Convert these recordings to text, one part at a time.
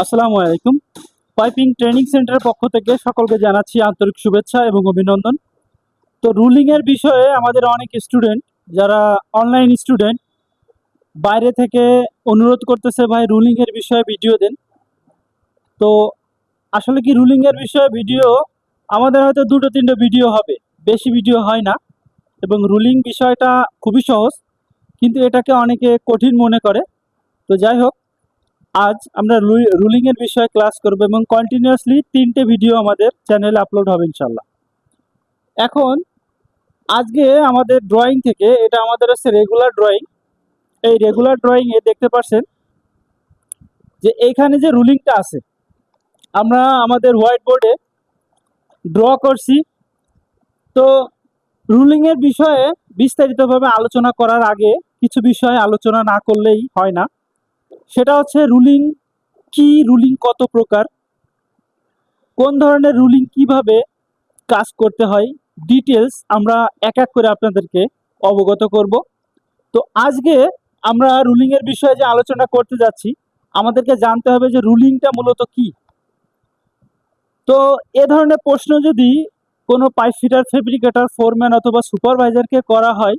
আসসালামু আলাইকুম। Piping training সেন্টারের পক্ষ থেকে সকলকে জানাচ্ছি আন্তরিক শুভেচ্ছা এবং অভিনন্দন। তো রুলিং এর বিষয়ে আমাদের অনেক স্টুডেন্ট, যারা অনলাইন স্টুডেন্ট, বাইরে থেকে অনুরোধ করতেছে, ভাই, রুলিং এর বিষয়ে ভিডিও দেন। তো আসলে কি রুলিং এর বিষয়ে ভিডিও? আমাদের হয়তো দুটো, তিনটে ভিডিও হবে, বেশি ভিডিও হয় না। এবং রুলিং বিষয়টা খুবই সহজ, কিন্তু এটাকে অনেকে কঠিন মনে করে। তো যাই হোক আজ আমরা রুলিং এর বিষয়ে ক্লাস করব এবং কন্টিনিউয়াসলি তিনটে ভিডিও আমাদের চ্যানেলে আপলোড হবে ইনশাল্লাহ এখন আজকে আমাদের ড্রয়িং থেকে, এটা আমাদের হচ্ছে রেগুলার ড্রয়িং এই রেগুলার ড্রয়িং এ দেখতে পাচ্ছেন যে এইখানে যে রুলিংটা আছে, আমরা আমাদের হোয়াইট বোর্ডে ড্র করছি। তো রুলিং এর বিষয়ে বিস্তারিতভাবে আলোচনা করার আগে কিছু বিষয়ে আলোচনা না করলেই হয় না। সেটা হচ্ছে রুলিং কি রুলিং কত প্রকার, কোন ধরনের রুলিং কীভাবে কাজ করতে হয় ডিটেলস আমরা এক এক করে আপনাদেরকে অবগত করব। তো আজকে আমরা রুলিং এর বিষয়ে যে আলোচনা করতে যাচ্ছি, আমাদেরকে জানতে হবে যে রুলিংটা মূলত কি। তো এ ধরনের প্রশ্ন যদি কোনো পাইপ ফিটার ফেব্রিকেটার ফোরম্যান অথবা সুপারভাইজারকে করা হয়,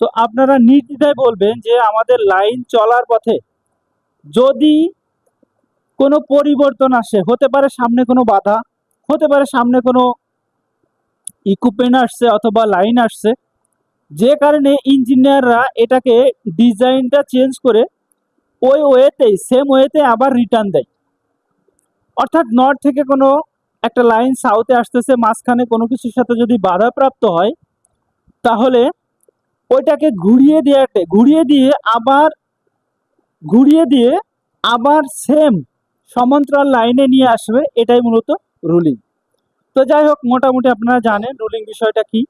তো আপনারা নির্দ্বিধায় বলবেন যে আমাদের লাইন চলার পথে যদি কোনো পরিবর্তন আসে, হতে পারে সামনে কোনো বাধা, হতে পারে সামনে কোনো ইকুইপমেন্ট আসছে অথবা লাইন আসছে, যে কারণে ইঞ্জিনিয়াররা এটাকে ডিজাইনটা চেঞ্জ করে ওই ওয়েতেই সেম ওয়েতে আবার রিটার্ন দেয়। অর্থাৎ নর্থ থেকে কোনো একটা লাইন সাউথে আসতেছে, মাঝখানে কোনো কিছুর সাথে যদি বাধাপ্রাপ্ত হয়, তাহলে ওইটাকে ঘুরিয়ে দেওয়াতে ঘুরিয়ে দিয়ে আবার ঘুরিয়ে দিয়ে আবার সেম সমান্তরাল লাইনে নিয়ে আসবে, এটাই মূলত রুলিং তো যাই হোক, মোটামুটি আপনারা জানেন রুলিং বিষয়টা কি?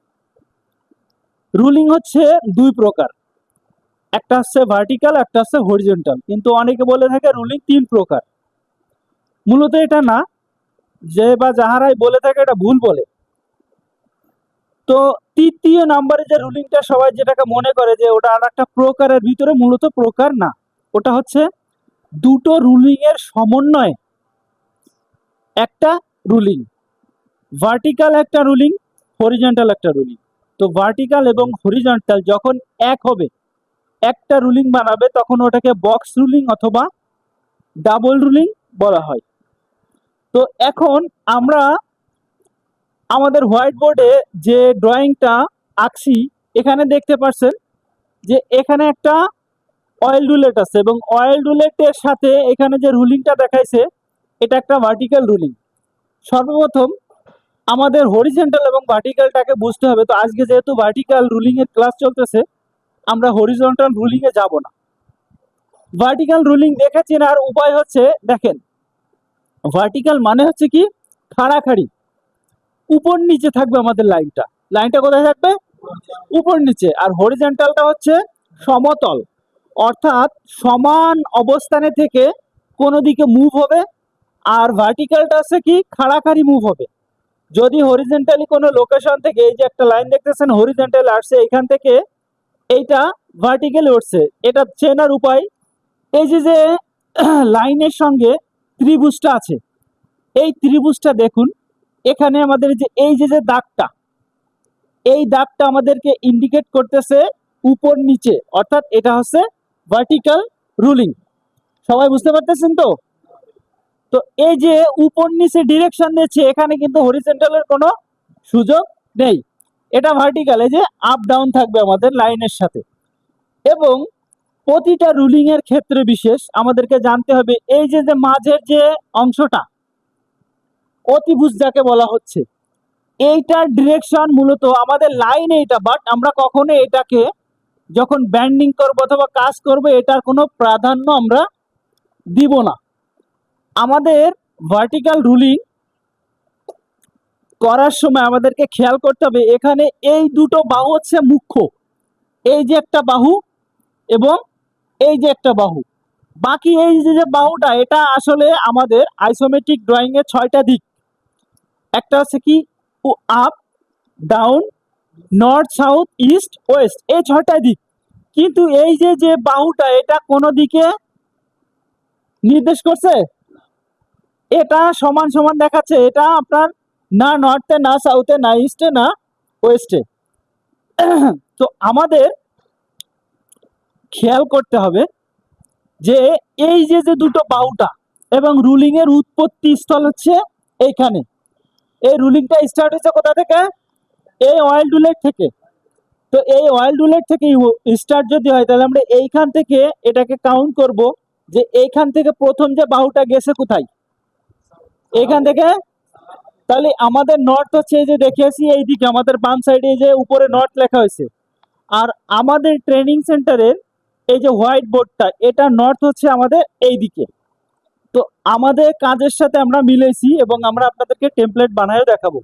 রুলিং হচ্ছে দুই প্রকার। একটা হচ্ছে ভার্টিক্যাল একটা হচ্ছে হরিজেন্টাল কিন্তু অনেকে বলে থাকে রুলিং তিন প্রকার। মূলত এটা না, যে বা যাহারাই বলে থাকে এটা ভুল বলে। তো তৃতীয় নাম্বারে যে রুলিংটা সবাই যেটাকে মনে করে যে ওটা আর একটা প্রকারের ভিতরে মূলত প্রকার না। ওটা হচ্ছে দুটো রুলিং এর সমন্বয়ে। একটা রুলিং ভার্টিক্যাল একটা রুলিং হরিজন্টাল একটা রুলিং তো ভার্টিক্যাল এবং হরিজন্টাল যখন এক হবে, একটা রুলিং বানাবে, তখন ওটাকে বক্স রুলিং অথবা ডাবল রুলিং বলা হয়। তো এখন আমরা আমাদের হোয়াইট বোর্ডে যে ড্রয়িংটা আঁকছি, এখানে দেখতে পাচ্ছেন যে এখানে একটা অয়েল রুলেট আছে এবং অয়েল রুলেটের সাথে এখানে যে রুলিংটা দেখাইছে, এটা একটা ভার্টিক্যাল রুলিং সর্বপ্রথম আমাদের হরিজেন্টাল এবং ভার্টিক্যালটাকে বুঝতে হবে। তো আজকে যেহেতু ভার্টিক্যাল রুলিং এর ক্লাস চলতেছে, আমরা হরিজন্টাল রুলিং এ যাব না। ভার্টিক্যাল রুলিং দেখে চেনার উপায় হচ্ছে, দেখেন ভার্টিক্যাল মানে হচ্ছে কি? খাড়াখাড়ি। উপর নিচে থাকবে আমাদের লাইনটা লাইনটা কোথায় থাকবে? উপর নিচে। আর হরিজেন্টালটা হচ্ছে সমতল। অর্থাৎ সমান অবস্থানে থেকে কোনো দিকে মুভ হবে, আর ভার্টিক্যালটা আছে কি? খাড়াখাড়ি মুভ হবে। যদি হরিজেন্টালি কোনো লোকেশন থেকে এই যে একটা লাইন দেখতেছেন হরিজেন্টাল আসছে এখান থেকে এইটা ভার্টিক্যালি উঠছে। এটা চেনার উপায়, এই যে যে লাইনের সঙ্গে ত্রিভুজটা আছে, এই ত্রিভুজটা দেখুন, এখানে আমাদের যে এই যে যে দাগটা, এই দাগটা আমাদেরকে ইন্ডিকেট করতেছে উপর নিচে, অর্থাৎ এটা হচ্ছে ভার্টিক্যাল রুলিং সবাই বুঝতে পারতেছেন তো? তো এই যে উপর নিচে ডিরেকশন দিচ্ছে এখানে কিন্তু হরিজেন্টালের কোনো সুযোগ নেই। এটা ভার্টিক্যাল এই যে আপ ডাউন থাকবে আমাদের লাইনের সাথে। এবং প্রতিটা রুলিং এর ক্ষেত্রে বিশেষ আমাদেরকে জানতে হবে, এই যে যে মাঝের যে অংশটা, অতিভুজ যাকে বলা হচ্ছে, এইটার ডিরেকশন মূলত আমাদের লাইন এইটা বাট আমরা কখনো এটাকে যখন ব্যান্ডিং করব অথবা কাজ করব, এটার কোনো প্রাধান্য আমরা দিব না। আমাদের ভার্টিক্যাল রুলিং করার সময় আমাদেরকে খেয়াল করতে হবে, এখানে এই দুটো বাহু হচ্ছে মুখ্য। এই যে একটা বাহু এবং এই যে একটা বাহু। বাকি এই যে বাহুটা, এটা আসলে আমাদের আইসোমেট্রিক ড্রয়িং এর ছয়টা দিক। একটা হচ্ছে কি up down north, south, east, west, এই ছয়টা দিক। কিন্তু এই যে যে বাহুটা, এটা কোনো দিকে নির্দেশ করছে? এটা সমান সমান দেখাচ্ছে, এটা আপনার না নর্থে, না সাউথে, না ইস্টে, না ওয়েস্টে। তো আমাদের খেয়াল করতে হবে যে, এই যে যে দুটো বাউটা এবং রুলিং এর উৎপত্তি স্থল হচ্ছে এইখানে। এই রুলিংটা স্টার্ট হয়েছে কোথা থেকে? এই অয়েল ডুলেট থেকে। তো এই অয়েল ডুলেট থেকে স্টার্ট যদি হয়, তাহলে আমরা এইখান থেকে এটাকে কাউন্ট করব যে এইখান থেকে প্রথম যে বাহুটা গেছে কোথায়? এইখান থেকে। তাহলে আমাদের নর্থ হচ্ছে এই যে দেখিয়েছি এইদিকে আমাদের বাম সাইডে যে উপরে নর্থ লেখা হয়েছে। আর আমাদের ট্রেনিং সেন্টারের এই যে হোয়াইট বোর্ডটা এটা নর্থ হচ্ছে আমাদের এই দিকে তো আমাদের কাজের সাথে আমরা মিলেছি এবং আমরা আপনাদেরকে টেমপ্লেট বানায়ও দেখাবো।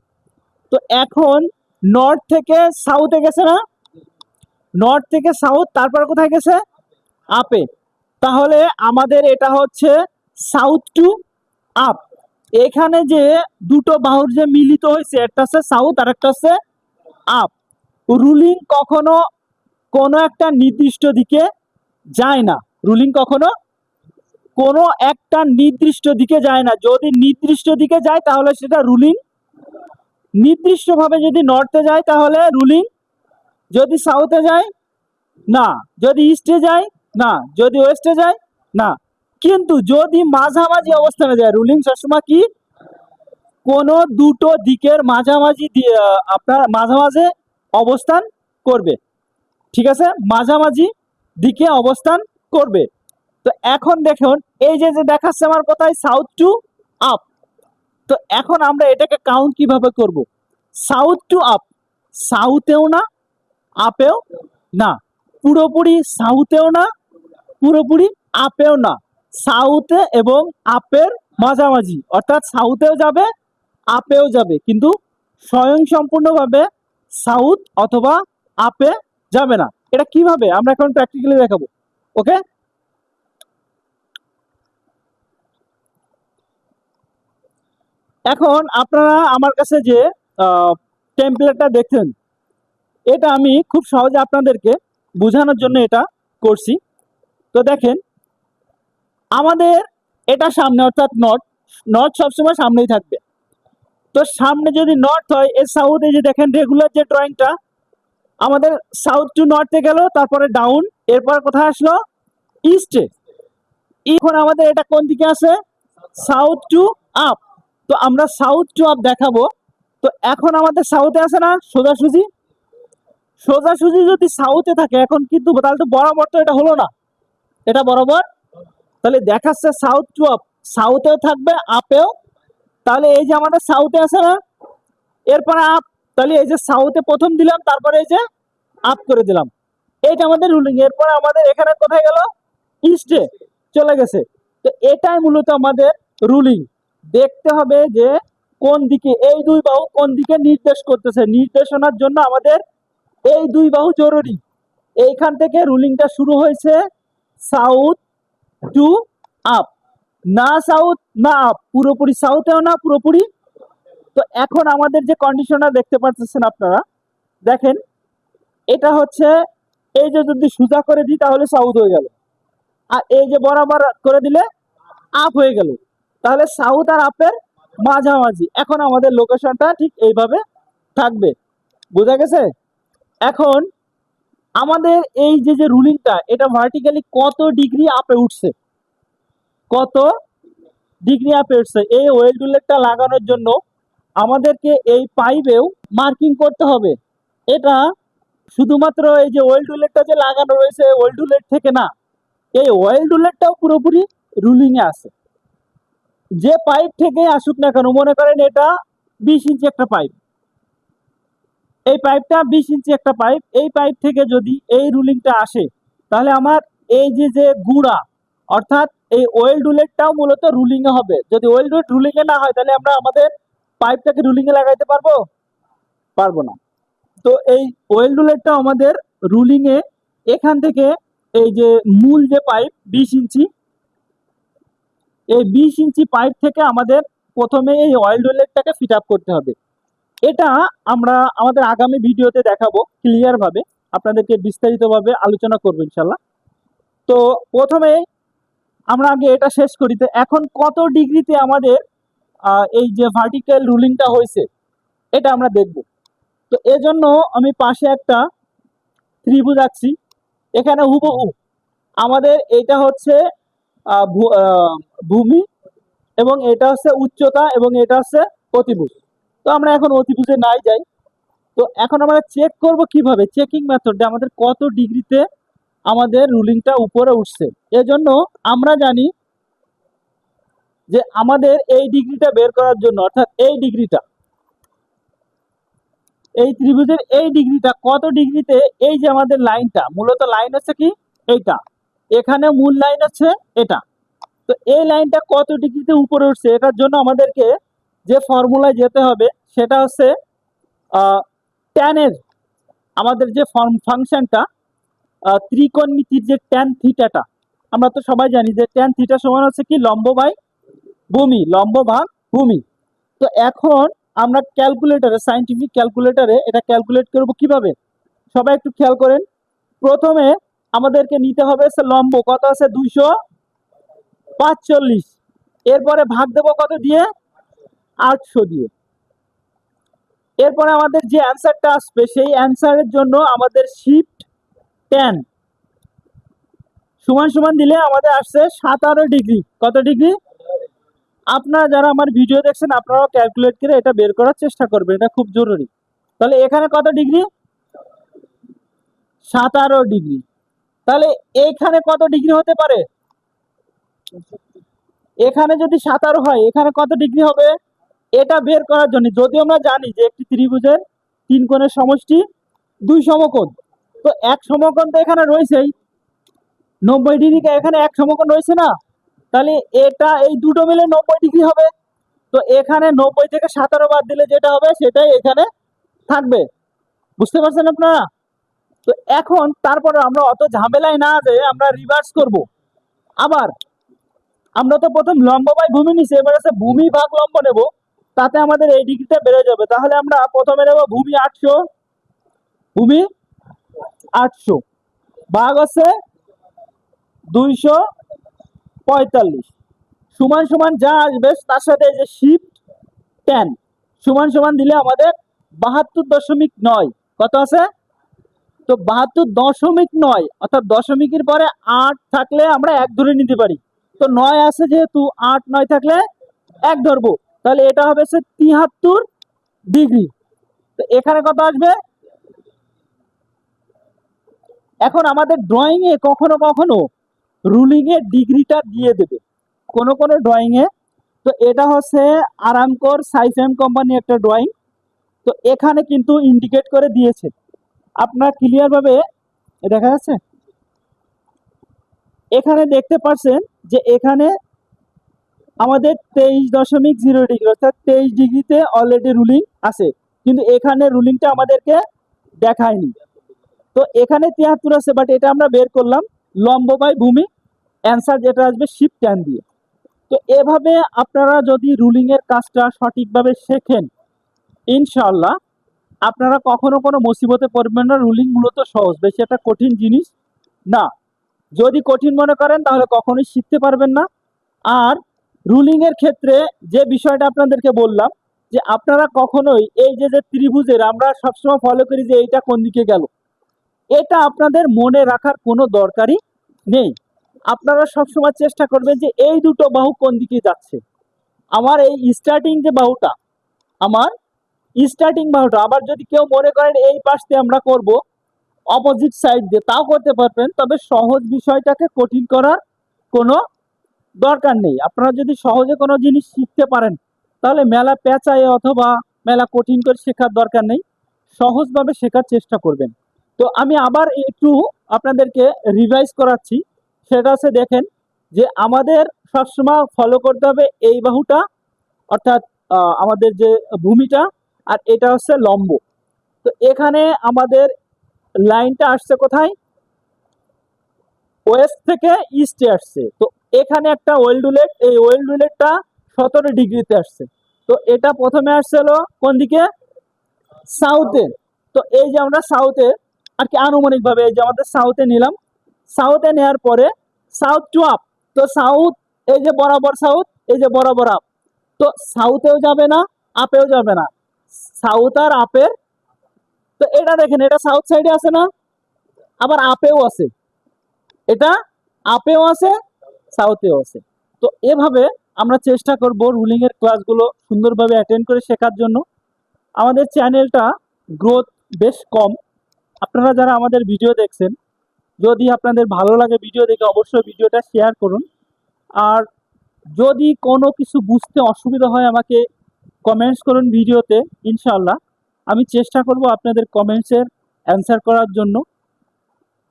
তো এখন নর্থ থেকে সাউথে গেছে না? নর্থ থেকে সাউথ তারপর কোথায় গেছে? আপে তাহলে আমাদের এটা হচ্ছে সাউথ টু আপ এখানে যে দুটো বাহুর যে মিলিত হয়েছে, একটা হচ্ছে সাউথ আর একটা হচ্ছে আপ রুলিং কখনো কোনো একটা নির্দিষ্ট দিকে যায় না। রুলিং কখনো কোনো একটা নির্দিষ্ট দিকে যায় না। যদি নির্দিষ্ট দিকে যায়, তাহলে সেটা রুলিং নির্দিষ্টভাবে যদি নর্থে যায়, তাহলে রুলিং যদি সাউথে যায়, না। যদি ইস্টে যায়, না। যদি ওয়েস্টে যায়, না। কিন্তু যদি মাঝামাঝি অবস্থানে যায় রুলিং সবসময় কি? কোনো দুটো দিকের মাঝামাঝি আপনার মাঝামাঝে অবস্থান করবে। ঠিক আছে? মাঝামাঝি দিকে অবস্থান করবে। তো এখন দেখুন, এই যে যে দেখাচ্ছে আমার কোথায় সাউথ টু আপ তো এখন আমরা এটাকে কাউন্ট কীভাবে করব? সাউথ টু আপ সাউথেও না আপেও না। পুরোপুরি সাউথেও না, পুরোপুরি আপেও না। সাউথে এবং আপের মাঝামাঝি। অর্থাৎ সাউথেও যাবে আপেও যাবে। কিন্তু স্বয়ং সম্পূর্ণভাবে সাউথ অথবা আপে যাবে না। এটা কীভাবে? আমরা এখন প্র্যাকটিক্যালি দেখাবো। ওকে এখন আপনারা আমার কাছে যে টেমপ্লেটটা দেখছেন, এটা আমি খুব সহজে আপনাদেরকে বোঝানোর জন্য এটা করছি। তো দেখেন, আমাদের এটা সামনে, অর্থাৎ নর্থ নর্থ সবসময় সামনেই থাকবে। তো সামনে যদি নর্থ হয়, এর সাউথে যে দেখেন রেগুলার যে ড্রয়িংটা আমাদের সাউথ টু নর্থে গেল, তারপরে ডাউন এরপর কোথায় আসলো? ইস্টে এখন আমাদের এটা কোন দিকে আছে? সাউথ টু আপ তো আমরা সাউথ আপ দেখাবো। তো এখন আমাদের সাউথে আছে না সোজাসুজি সোজাসুজি যদি সাউথে থাকে, এখন কিন্তু তাহলে তো বরাবর তো এটা হলো না। এটা বরাবর? তাহলে দেখাচ্ছে সাউথ আপ সাউথেও থাকবে আপেও তাহলে এই যে আমাদের সাউথে আছে না, এরপরে আপ তাহলে এই যে সাউথে প্রথম দিলাম, তারপরে এই যে আপ করে দিলাম। এইটা আমাদের রুলিং এরপরে আমাদের এখানে কোথায় গেল? ইস্টে চলে গেছে। তো এটাই মূলত আমাদের রুলিং দেখতে হবে যে কোন দিকে এই দুই বাহু কোন দিকে নির্দেশ করতেছে। নির্দেশনার জন্য আমাদের এই দুই বাহু জরুরি। এইখান থেকে রুলিংটা শুরু হয়েছে সাউথ টু আপ। না সাউথ, না আপ। পুরোপুরি সাউথেও না, পুরোপুরি। তো এখন আমাদের যে কন্ডিশনটা দেখতে পাচ্ছেন আপনারা, দেখেন, এটা হচ্ছে এই যে যদি সোজা করে দিই তাহলে সাউথ হয়ে গেল। আর এই যে বরাবর করে দিলে আপ হয়ে গেল। তাহলে সাউথ আর আপের মাঝামাঝি। এখন আমাদের লোকেশনটা ঠিক এইভাবে থাকবে। বোঝা গেছে? এখন আমাদের এই যে যে রুলিংটা এটা ভার্টিক্যালি কত ডিগ্রি আপে উঠছে? কত ডিগ্রি আপে উঠছে? এই ওয়েল ডুলেটটা লাগানোর জন্য আমাদেরকে এই পাইপেও মার্কিং করতে হবে। এটা শুধুমাত্র এই যে ওয়েল ডুলেটটা যে লাগানো রয়েছে ওয়েল ডুলেট থেকে না, এই ওয়েল ডুলেটটাও পুরোপুরি রুলিংয়ে আছে। যে পাইপ থেকে আসুক না কেন, মনে করেন এটা বিশ ইঞ্চি একটা পাইপ। এই পাইপটা বিশ ইঞ্চি একটা পাইপ। এই পাইপ থেকে যদি এই রুলিংটা আসে, তাহলে আমার এই যে যে গুড়া, অর্থাৎ এই ওয়েল ডুলেটটাও মূলত রুলিংয়ে হবে। যদি ওয়েল ডুলেট রুলিংয়ে না হয়, তাহলে আমরা আমাদের পাইপটাকে রুলিংয়ে লাগাইতে পারব? পারব না। তো এই ওয়েল ডুলেটটা আমাদের রুলিংয়ে এখান থেকে এই যে মূল যে পাইপ, বিশ ইঞ্চি এই বিশ ইঞ্চি পাইপ থেকে আমাদের প্রথমে এই অয়েল ডুলেটটাকে ফিট আপ করতে হবে। এটা আমরা আমাদের আগামী ভিডিওতে দেখাবো ক্লিয়ারভাবে আপনাদেরকে বিস্তারিতভাবে আলোচনা করব ইনশাল্লাহ তো প্রথমে আমরা আগে এটা শেষ করি তো এখন কত ডিগ্রিতে আমাদের এই যে ভার্টিক্যাল রুলিংটা হয়েছে, এটা আমরা দেখব। তো এজন্য আমি পাশে একটা ত্রিভুজ আঁকছি। এখানে হুবহু আমাদের এটা হচ্ছে ভূমি এবং এটা হচ্ছে উচ্চতা এবং এটা হচ্ছে অতিভুজ। তো আমরা এখন অতিভুজে নাই যাই। তো এখন আমরা চেক করব কীভাবে? চেকিং মেথডে আমাদের কত ডিগ্রিতে আমাদের রুলিংটা উপরে উঠছে। এজন্য আমরা জানি যে আমাদের এই ডিগ্রিটা বের করার জন্য, অর্থাৎ এই ডিগ্রিটা, এই ত্রিভুজের এই ডিগ্রিটা কত ডিগ্রিতে এই যে আমাদের লাইনটা, মূলত লাইন হচ্ছে কি? এইটা। এখানে মূল লাইন হচ্ছে এটা। তো এই লাইনটা কত ডিগ্রিতে উপরে উঠছে এটার জন্য আমাদেরকে যে ফর্মুলায় যেতে হবে সেটা হচ্ছে ট্যানের আমাদের যে ফর্ম ফাংশনটা ত্রিকোণমিতির যে ট্যান থিটাটা আমরা তো সবাই জানি যে ট্যান থিটা সমান হচ্ছে কি? লম্ব বাই ভূমি, লম্ব ভাগ ভূমি। তো এখন আমরা ক্যালকুলেটরে সাইন্টিফিক ক্যালকুলেটরে এটা ক্যালকুলেট করব কীভাবে? সবাই একটু খেয়াল করেন। প্রথমে আমাদেরকে নিতে হবে লম্ব, কত আছে? দুইশো পাঁচচল্লিশ। এরপরে ভাগ দেবো কত দিয়ে? আটশো দিয়ে। এরপরে আমাদের যে অ্যান্সারটা আসবে, সেই অ্যান্সারের জন্য আমাদের শিফট টেন। সমান সমান দিলে আমাদের আসছে সাতারো ডিগ্রি। কত ডিগ্রি? আপনারা যারা আমার ভিডিও দেখছেন, আপনারাও ক্যালকুলেট করে এটা বের করার চেষ্টা করবেন, এটা খুব জরুরি। তাহলে এখানে কত ডিগ্রি? সাতারো ডিগ্রি। তাহলে এখানে কত ডিগ্রি হতে পারে? এখানে যদি সাতারো হয়, এখানে কত ডিগ্রি হবে? এটা বের করার জন্য, যদি আমরা জানি যে একটি ত্রিভুজের তিন কোণের সমষ্টি দুই সমকোণ, তো এক সমকোণ তো এখানে রয়েছেই। নব্বই ডিগ্রি এখানে এক সমকোণ রয়েছে না? তাহলে এটা এই দুটো মিলে নব্বই ডিগ্রি হবে। তো এখানে নব্বই থেকে সাতারো বাদ দিলে যেটা হবে, সেটাই এখানে থাকবে। বুঝতে পারছেন আপনারা? তো এখন তারপরে আমরা অত ঝামেলায় না যে আমরা রিভার্স করব। আবার আমরা তো প্রথম লম্ব বাই ভূমি নিছি, এবার আছে ভূমি ভাগ লম্ব নেব, তাতে আমাদের এই ডিগ্রিটা বেড়ে যাবে। তাহলে আমরা প্রথমে নেব ভূমি আটশো ভূমি আটশো, ভাগ আছে দুইশো পঁয়তাল্লিশ। সমান সমান যা আসবে, তার সাথে যে শিফট টেন সমান সমান দিলে আমাদের বাহাত্তর দশমিক নয়। কত আছে? তো বাহাত্তর দশমিক নয়, অর্থাৎ দশমিকের পরে আট থাকলে আমরা এক ধরে নিতে পারি। তো নয় আছে যেহেতু, আট নয় থাকলে এক ধরবো। তাহলে এটা হবে হচ্ছে তিহাত্তর ডিগ্রি। তো এখানে কত আসবে? এখন আমাদের ড্রয়িং এ কখনো কখনো রুলিং এর ডিগ্রিটা দিয়ে দেবে। কোন কোন ড্রয়িং এ। তো এটা হচ্ছে আরামকোর সাইফেম কোম্পানি একটা ড্রয়িং তো এখানে কিন্তু ইন্ডিকেট করে দিয়েছে। আপনারা ক্লিয়ার ভাবে দেখা যাচ্ছে? এখানে দেখতে পাচ্ছেন যে এখানে আমাদের তেইশ দশমিক জিরো ডিগ্রি অর্থাৎ তেইশ ডিগ্রিতে অলরেডি রুলিং আছে। কিন্তু এখানে রুলিংটা আমাদেরকে দেখায়নি। তো এখানে তিয়াত্তর আছে বাট এটা আমরা বের করলাম লম্ব বাই ভূমি। অ্যান্সার যেটা আসবে শিফট ট্যান দিয়ে। তো এভাবে আপনারা যদি রুলিংয়ের কাজটা সঠিকভাবে শেখেন, ইনশাআল্লাহ আপনারা কখনো কোনো মুসিবতে পড়বেন না রুলিং মূলত সহজ, বেশি একটা কঠিন জিনিস না। যদি কঠিন মনে করেন, তাহলে কখনোই শিখতে পারবেন না। আর রুলিং এর ক্ষেত্রে যে বিষয়টা আপনাদেরকে বললাম, যে আপনারা কখনোই এই যে যে ত্রিভুজের, আমরা সবসময় ফলো করি যে এইটা কোন দিকে গেল, এটা আপনাদের মনে রাখার কোনো দরকারই নেই। আপনারা সবসময় চেষ্টা করবেন যে এই দুটো বাহু কোন দিকে যাচ্ছে। আমার এই স্টার্টিং যে বাহুটা, আমার স্টার্টিং বাহুটা আবার যদি কেউ মনে করেন এই পাশ দিয়ে আমরা করব অপোজিট সাইড দিয়ে, তাও করতে পারবেন, তবে সহজ বিষয়টাকে কঠিন করার কোনো দরকার নেই। আপনারা যদি সহজে কোনো জিনিস শিখতে পারেন, তাহলে মেলা পেঁচায় অথবা মেলা কঠিন করে শেখার দরকার নেই। সহজভাবে শেখার চেষ্টা করবেন। তো আমি আবার একটু আপনাদেরকে রিভাইজ করাচ্ছি। সেটা হচ্ছে দেখেন যে আমাদের সবসময় ফলো করতে হবে এই বাহুটা, অর্থাৎ আমাদের যে ভূমিটা আর এটা হচ্ছে লম্ব। তো এখানে আমাদের লাইনটা আসছে কোথায়? ওয়েস্ট থেকে ইস্টে আসছে। তো এখানে একটা ওয়েলডুলেট এই ওয়েলডুলেটটা সতেরো ডিগ্রিতে আসছে। তো এটা প্রথমে আসছিল কোন দিকে? সাউথে। তো এই যে আমরা সাউথে, আর কি আনুমানিকভাবে এই যে আমাদের সাউথে নিলাম। সাউথে নেওয়ার পরে সাউথ টু আপ। তো সাউথ, এই যে বরাবর সাউথ, এই যে বরাবর আপ। তো সাউথেও যাবে না, আপেও যাবে না। সাউথ আর আপের তো এটা দেখেন, এটা সাউথ সাইডে আছে না? আবার আপেও আছে। এটা আপেও আছে সাউথেও আছে। তো এভাবে আমরা চেষ্টা করব রুলিং এর ক্লাসগুলো সুন্দরভাবে অ্যাটেন্ড করে শেখার জন্য। আমাদের চ্যানেলটা গ্রোথ বেশ কম। আপনারা যারা আমাদের ভিডিও দেখছেন, যদি আপনাদের ভালো লাগে ভিডিও দেখে অবশ্যই ভিডিওটা শেয়ার করুন। আর যদি কোনো কিছু বুঝতে অসুবিধা হয় আমাকে কমেন্টস করুন ভিডিওতে ইনশাল্লাহ আমি চেষ্টা করব আপনাদের কমেন্টসের অ্যান্সার করার জন্য।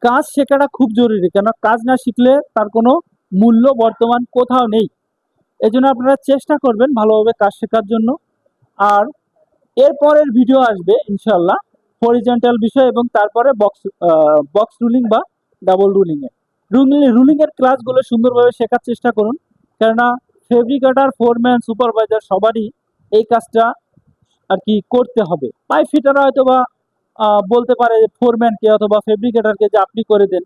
কাজ শেখাটা খুব জরুরি, কেন কাজ না শিখলে তার কোনো মূল্য বর্তমান কোথাও নেই। এজন্য আপনারা চেষ্টা করবেন ভালোভাবে কাজ শেখার জন্য। আর এরপরের ভিডিও আসবে ইনশাল্লাহ হরিজেন্টাল বিষয় এবং তারপরে বক্স বক্স রুলিং বা ডাবল রুলিং এ। রুলিং রুলিং এর ক্লাসগুলো সুন্দরভাবে শেখার চেষ্টা করুন। কেননা ফেব্রিকেটার ফোরম্যান সুপারভাইজার সবারই এই কাজটা আর কি করতে হবে। পাইপ ফিটাররা হয়তো বা বলতে পারে ফোরম্যানকে অথবা ফেব্রিকেটারকে যে আপনি করে দেন,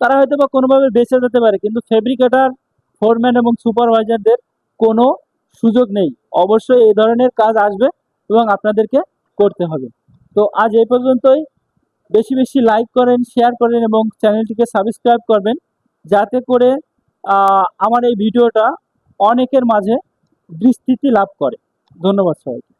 তারা হয়তো বা কোনোভাবে বেঁচে যেতে পারে, কিন্তু ফেব্রিকেটার ফোরম্যান এবং সুপারভাইজারদের কোনো সুযোগ নেই। অবশ্যই এই ধরনের কাজ আসবে এবং আপনাদেরকে করতে হবে। তো আজ এই পর্যন্তই। বেশি বেশি লাইক করেন শেয়ার করেন এবং চ্যানেলটিকে সাবস্ক্রাইব করবেন, যাতে করে আমার এই ভিডিওটা অনেকের মাঝে বিস্তৃতি লাভ করে। ধন্যবাদ সবাইকে।